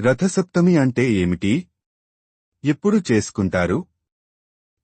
రథసప్తమి అంటే ఏమిటి? ఎప్పుడు చేసుకుంటారు?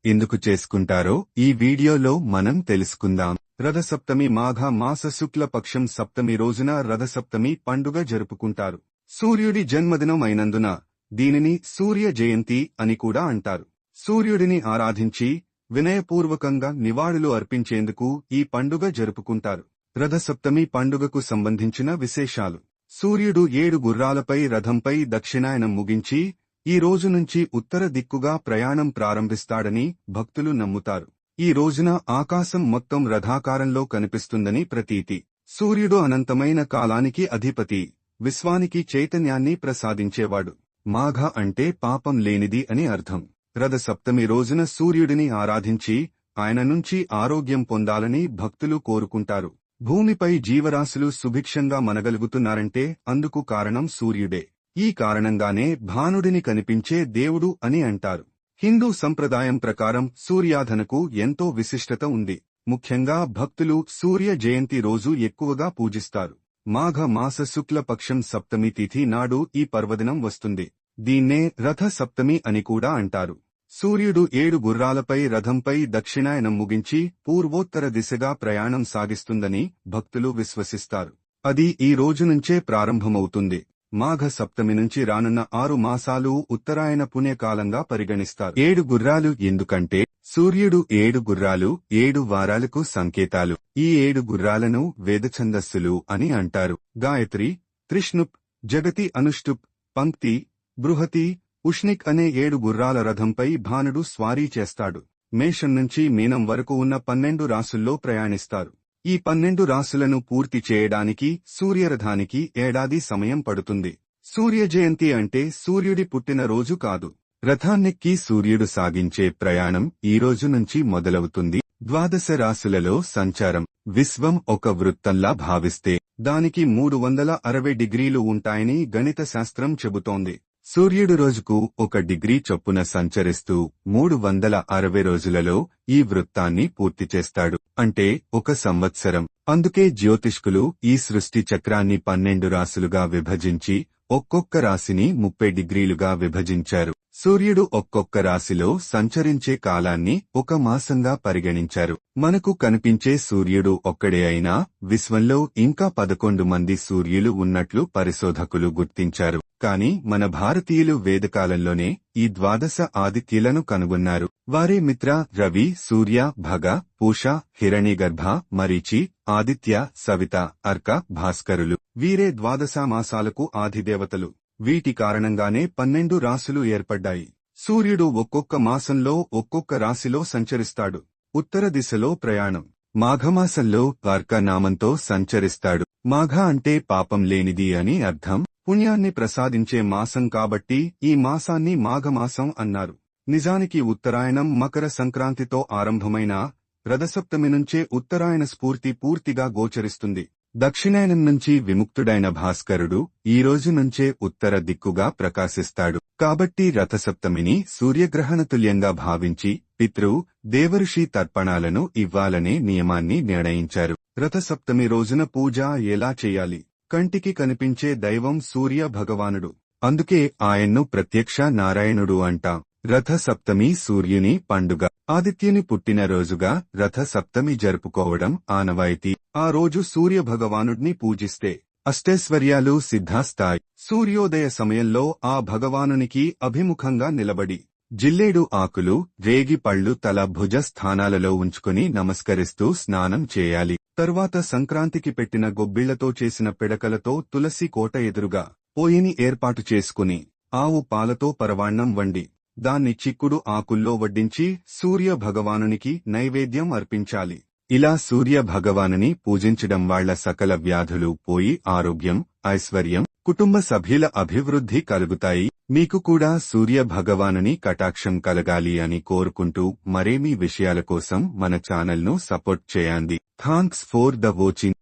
ఎందుకు చేసుకుంటారో ఈ వీడియోలో మనం తెలుసుకుందాం. రథసప్తమి మాఘ మాస శుక్ల పక్షం సప్తమి రోజున రథసప్తమి పండుగ జరుపుకుంటారు. సూర్యుడి జన్మదినం అయినందున దీనిని సూర్య జయంతి అని కూడా అంటారు. సూర్యుడిని ఆరాధించి వినయపూర్వకంగా నివాళులు అర్పించేందుకు ఈ పండుగ జరుపుకుంటారు. రథసప్తమి పండుగకు సంబంధించిన విశేషాలు. సూర్యుడు ఏడు గుర్రాలపై రథంపై దక్షిణాయనం ముగించి ఈ రోజు నుంచి ఉత్తర దిక్కుగా ప్రయాణం ప్రారంభిస్తాడని భక్తులు నమ్ముతారు. ఈ రోజున ఆకాశం మొత్తం రథాకారంలో కనిపిస్తుందని ప్రతీతి. సూర్యుడు అనంతమైన కాలానికి అధిపతి విశ్వానికి చైతన్యాన్ని ప్రసాదించేవాడు. మాఘ అంటే పాపం లేనిది అని అర్థం. రథ సప్తమి రోజున సూర్యుడిని ఆరాధించి ఆయన నుంచి ఆరోగ్యం పొందాలని భక్తులు కోరుకుంటారు. భూమిపై జీవరాశులు సుభిక్షంగా మనగలుగుతున్నారంటే అందుకు కారణం సూర్యుడే. ఈ కారణంగానే భానుడిని కనిపించే దేవుడు అని అంటారు. హిందూ సంప్రదాయం ప్రకారం సూర్యాధనకు ఎంతో విశిష్టత ఉంది. ముఖ్యంగా భక్తులు సూర్య జయంతి రోజు ఎక్కువగా పూజిస్తారు. మాఘ మాస శుక్ల పక్షం సప్తమి తిథి నాడు ఈ పర్వదినం వస్తుంది. దీన్నే రథ సప్తమి అని కూడా అంటారు. సూర్యుడు ఏడు గుర్రాలపై రథంపై దక్షిణాయనం ముగించి పూర్వోత్తర దిశగా ప్రయాణం సాగిస్తుందని భక్తులు విశ్వసిస్తారు. అది ఈ రోజు నుంచే ప్రారంభమవుతుంది. మాఘ సప్తమి నుంచి రానున్న ఆరు మాసాలు ఉత్తరాయణ పుణ్యకాలంగా పరిగణిస్తారు. ఏడు గుర్రాలు ఎందుకంటే సూర్యుడు ఏడు గుర్రాలు ఏడు వారాలకు సంకేతాలు. ఈ ఏడు గుర్రాలను వేదఛందస్సులు అని అంటారు. గాయత్రి త్రిష్ణుప్ జగతి అనుష్టుప్ పంక్తి బృహతి ఉష్ణిక్ అనే ఏడు గుర్రాల రథంపై భానుడు స్వారీ చేస్తాడు. మేషం నుంచి మీనం వరకు ఉన్న పన్నెండు రాసుల్లో ప్రయాణిస్తారు. ఈ పన్నెండు రాసులను పూర్తి చేయడానికి సూర్యరథానికి ఏడాది సమయం పడుతుంది. సూర్య జయంతి అంటే సూర్యుడి పుట్టినరోజు కాదు. రథాన్నెక్కి సూర్యుడు సాగించే ప్రయాణం ఈ రోజు నుంచి మొదలవుతుంది. ద్వాదశ రాశులలో సంచారం. విశ్వం ఒక వృత్తంలా భావిస్తే దానికి మూడు వందల అరవై డిగ్రీలు ఉంటాయని గణిత శాస్త్రం చెబుతోంది. సూర్యుడు రోజుకు ఒక డిగ్రీ చొప్పున సంచరిస్తూ మూడు వందల అరవై రోజులలో ఈ వృత్తాన్ని పూర్తి చేస్తాడు. అంటే ఒక సంవత్సరం. అందుకే జ్యోతిష్కులు ఈ సృష్టి చక్రాన్ని పన్నెండు రాసులుగా విభజించి ఒక్కొక్క రాశిని ముప్పై డిగ్రీలుగా విభజించారు. సూర్యుడు ఒక్కొక్క రాశిలో సంచరించే కాలాన్ని ఒక మాసంగా పరిగణించారు. మనకు కనిపించే సూర్యుడు ఒక్కడే అయినా విశ్వంలో ఇంకా పదకొండు మంది సూర్యులు ఉన్నట్లు పరిశోధకులు గుర్తించారు. కాని మన భారతీయులు వేదకాలంలోనే ఈ ద్వాదశ ఆదిత్యులను కనుగొన్నారు. వారే మిత్ర రవి సూర్య భగ పూష హిరణిగర్భ మరీచి ఆదిత్య సవిత అర్క భాస్కరులు. వీరే ద్వాదశ మాసాలకు ఆదిదేవతలు. వీటి కారణంగానే పన్నెండు రాశులు ఏర్పడ్డాయి. సూర్యుడు ఒక్కొక్క మాసంలో ఒక్కొక్క రాశిలో సంచరిస్తాడు. ఉత్తర దిశలో ప్రయాణం. మాఘమాసంలో అర్క నామంతో సంచరిస్తాడు. మాఘ అంటే పాపం లేనిది అని అర్థం. పుణ్యాన్ని ప్రసాదించే మాసం కాబట్టి ఈ మాసాన్ని మాఘమాసం అన్నారు. నిజానికి ఉత్తరాయణం మకర సంక్రాంతితో ఆరంభమైన రథసప్తమి నుంచే ఉత్తరాయణ స్ఫూర్తి పూర్తిగా గోచరిస్తుంది. దక్షిణాయనం నుంచి విముక్తుడైన భాస్కరుడు ఈ రోజు నుంచే ఉత్తర దిక్కుగా ప్రకాశిస్తాడు. కాబట్టి రథసప్తమిని సూర్యగ్రహణ తుల్యంగా భావించి పితృ దేవఋషి తర్పణాలను ఇవ్వాలనే నియమాన్ని నిర్ణయించారు. రథసప్తమి రోజున పూజ ఎలా చేయాలి? కంటికి కనిపించే దైవం సూర్య భగవానుడు. అందుకే ఆయన్ను ప్రత్యక్ష నారాయణుడు అంటాం. రథ సప్తమి సూర్యుని పండుగ. ఆదిత్యుని పుట్టినరోజుగా రథ సప్తమి జరుపుకోవడం ఆనవాయితీ. ఆ రోజు సూర్య భగవానుడిని పూజిస్తే అష్టైశ్వర్యాలు సిద్ధాస్తాయి. సూర్యోదయ సమయంలో ఆ భగవానునికి అభిముఖంగా నిలబడి జిల్లేడు ఆకులు రేగి పళ్ళు తల భుజ స్థానాలలో ఉంచుకుని నమస్కరిస్తూ స్నానం చేయాలి. తరువాత సంక్రాంతికి పెట్టిన గొబ్బిళ్ళతో చేసిన పిడకలతో తులసి కోట ఎదురుగా పోయిని ఏర్పాటు చేసుకుని ఆవు పాలతో పరవాణ్ణం వండి దాన్ని చిక్కుడు ఆకుల్లో వడ్డించి సూర్య భగవానునికి నైవేద్యం అర్పించాలి. ఇలా సూర్య భగవానుని పూజించడం వాళ్ళ సకల వ్యాధులు పోయి ఆరోగ్యం ఐశ్వర్యం కుటుంబ సభ్యుల అభివృద్ధి కలుగుతాయి. మీకు కూడా సూర్య భగవానుని కటాక్షం కలగాలి అని కోరుకుంటూ మరేమీ విషయాల కోసం మన ఛానల్ను సపోర్ట్ చేయండి. Thanks for the watching.